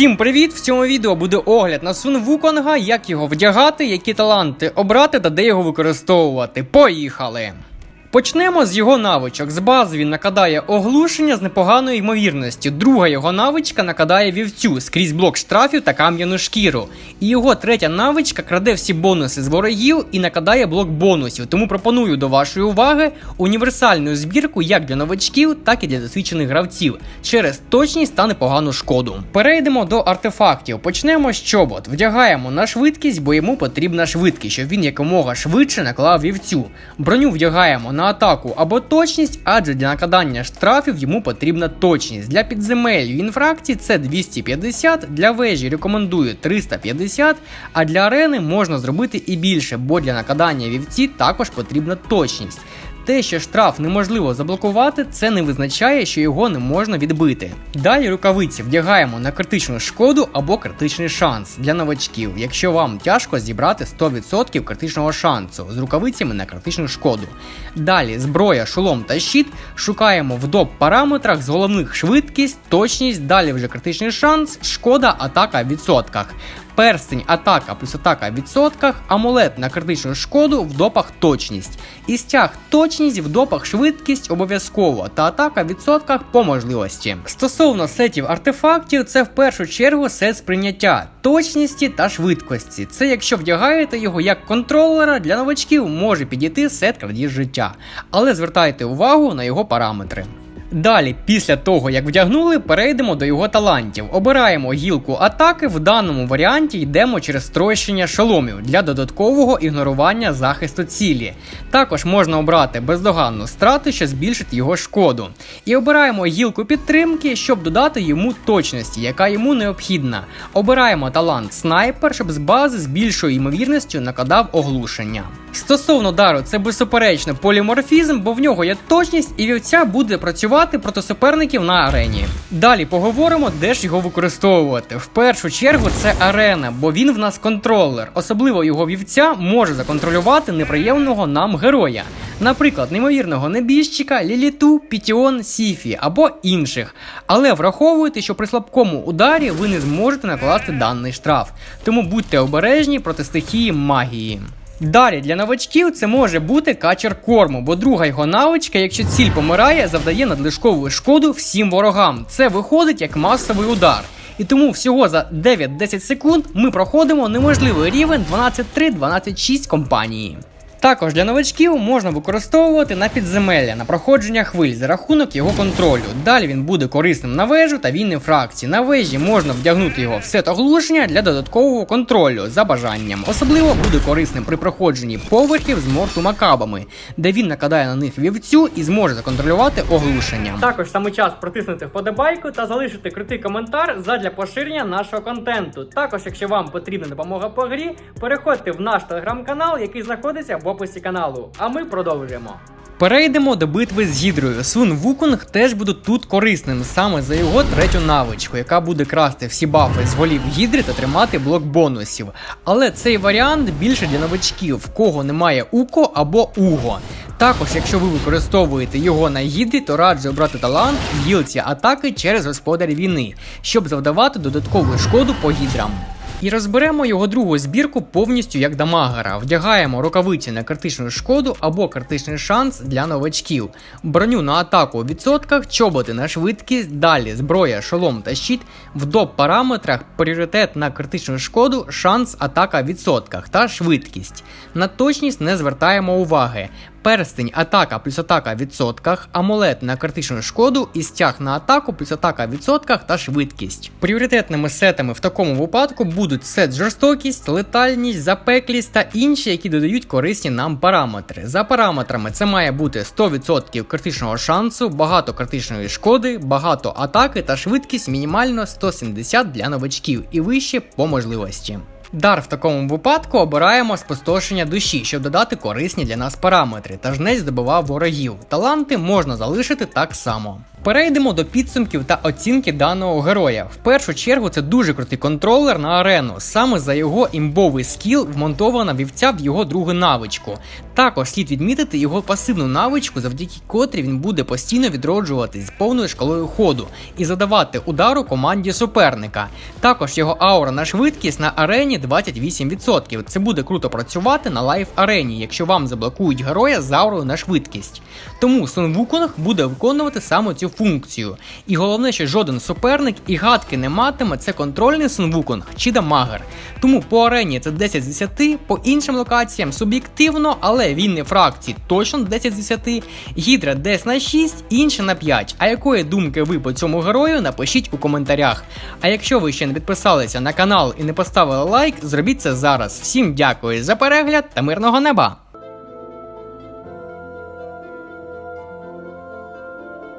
Всім привіт! В цьому відео буде огляд на Сун Вуконга, як його вдягати, які таланти обрати та де його використовувати. Поїхали! Почнемо з його навичок. З бази він накладає оглушення з непоганою ймовірністю. Друга його навичка накладає вівцю скрізь блок штрафів та кам'яну шкіру. І його третя навичка краде всі бонуси з ворогів і накладає блок бонусів. Тому пропоную до вашої уваги універсальну збірку як для новачків, так і для досвідчених гравців через точність та непогану шкоду. Перейдемо до артефактів. Почнемо з чобот. Вдягаємо на швидкість, бо йому потрібна швидкість, щоб він якомога швидше наклав вівцю. Броню вдягаємо на атаку або точність, адже для накладання штрафів йому потрібна точність. Для підземель в інфракції це 250, для вежі рекомендую 350, а для арени можна зробити і більше, бо для накладання вівці також потрібна точність. Те, що штраф неможливо заблокувати, це не визначає, що його не можна відбити. Далі рукавиці вдягаємо на критичну шкоду або критичний шанс для новачків, якщо вам тяжко зібрати 100% критичного шансу з рукавицями на критичну шкоду. Далі зброя, шолом та щит шукаємо в доп параметрах з головних швидкість, точність, далі вже критичний шанс, шкода, атака в відсотках. Перстень атака плюс атака в відсотках, амулет на критичну шкоду в допах точність. І стяг точність в допах швидкість обов'язково та атака в відсотках по можливості. Стосовно сетів артефактів, це в першу чергу сет сприйняття, точності та швидкості. Це якщо вдягаєте його як контролера, для новачків може підійти сет крадіж життя. Але звертайте увагу на його параметри. Далі, після того, як вдягнули, перейдемо до його талантів. Обираємо гілку атаки. В даному варіанті йдемо через стройщення шоломів для додаткового ігнорування захисту цілі. Також можна обрати бездоганну страту, що збільшить його шкоду. І обираємо гілку підтримки, щоб додати йому точності, яка йому необхідна. Обираємо талант снайпер, щоб з бази з більшою ймовірністю накладав оглушення. Стосовно дару, це безсуперечно поліморфізм, бо в нього є точність і вівця буде працювати проти суперників на арені. Далі поговоримо, де ж його використовувати. В першу чергу це арена, бо він в нас контролер. Особливо його вівця може законтролювати неприємного нам героя. Наприклад, неймовірного небіжчика, ліліту, пітіон, сіфі або інших. Але враховуйте, що при слабкому ударі ви не зможете накласти даний штраф. Тому будьте обережні проти стихії магії. Далі для новачків це може бути качер корму, бо друга його навичка, якщо ціль помирає, завдає надлишкову шкоду всім ворогам. Це виходить як масовий удар. І тому всього за 9-10 секунд ми проходимо неможливий рівень 12-3-12-6 компанії. Також для новачків можна використовувати на підземелля на проходження хвиль за рахунок його контролю. Далі він буде корисним на вежу та війни фракції. На вежі можна вдягнути його в сет оглушення для додаткового контролю за бажанням. Особливо буде корисним при проходженні поверхів з морту-макабами, де він накладає на них вівцю і зможе законтролювати оглушення. Також саме час протиснути вподобайку та залишити крутий коментар задля поширення нашого контенту. Також, якщо вам потрібна допомога по грі, переходьте в наш телеграм-канал, який знаходиться в описі каналу. А ми продовжуємо. Перейдемо до битви з гідрою. Сун Вуконг теж буде тут корисним саме за його третю навичку, яка буде красти всі бафи з голів гідри та тримати блок бонусів. Але цей варіант більше для новачків, в кого немає уко або уго. Також, якщо ви використовуєте його на гідрі, то раджу обрати талант в гілці атаки через господаря війни, щоб завдавати додаткову шкоду по гідрам. І розберемо його другу збірку повністю як дамагера. Вдягаємо рукавиці на критичну шкоду або критичний шанс для новачків, броню на атаку у відсотках, чоботи на швидкість, далі зброя, шолом та щит, в доп параметрах пріоритет на критичну шкоду, шанс атака в відсотках та швидкість. На точність не звертаємо уваги. Перстень атака плюс атака в відсотках, амулет на критичну шкоду і стяг на атаку плюс атака в відсотках та швидкість. Пріоритетними сетами в такому випадку будуть сет жорстокість, летальність, запеклість та інші, які додають корисні нам параметри. За параметрами це має бути 100% критичного шансу, багато критичної шкоди, багато атаки та швидкість мінімально 170 для новачків і вище по можливості. Дар в такому випадку обираємо спустошення душі, щоб додати корисні для нас параметри, та жнець здобував ворогів. Таланти можна залишити так само. Перейдемо до підсумків та оцінки даного героя. В першу чергу це дуже крутий контролер на арену. Саме за його імбовий скіл вмонтована вівця в його другу навичку. Також слід відмітити його пасивну навичку, завдяки котрій він буде постійно відроджуватись з повною шкалою ходу і задавати удару команді суперника. Також його аура на швидкість на арені 28%. Це буде круто працювати на лайф арені, якщо вам заблокують героя з аурою на швидкість. Тому Sun Wukong буде виконувати саме цю функцію. І головне, що жоден суперник і гадки не матиме, це контрольний Sun Wukong чи дамагер. Тому по арені це 10 з 10, по іншим локаціям суб'єктивно, але вільні фракції точно 10 з 10, гідра десь на 6, інше на 5. А якої думки ви по цьому герою, напишіть у коментарях. А якщо ви ще не підписалися на канал і не поставили лайк, зробіть це зараз. Всім дякую за перегляд та мирного неба!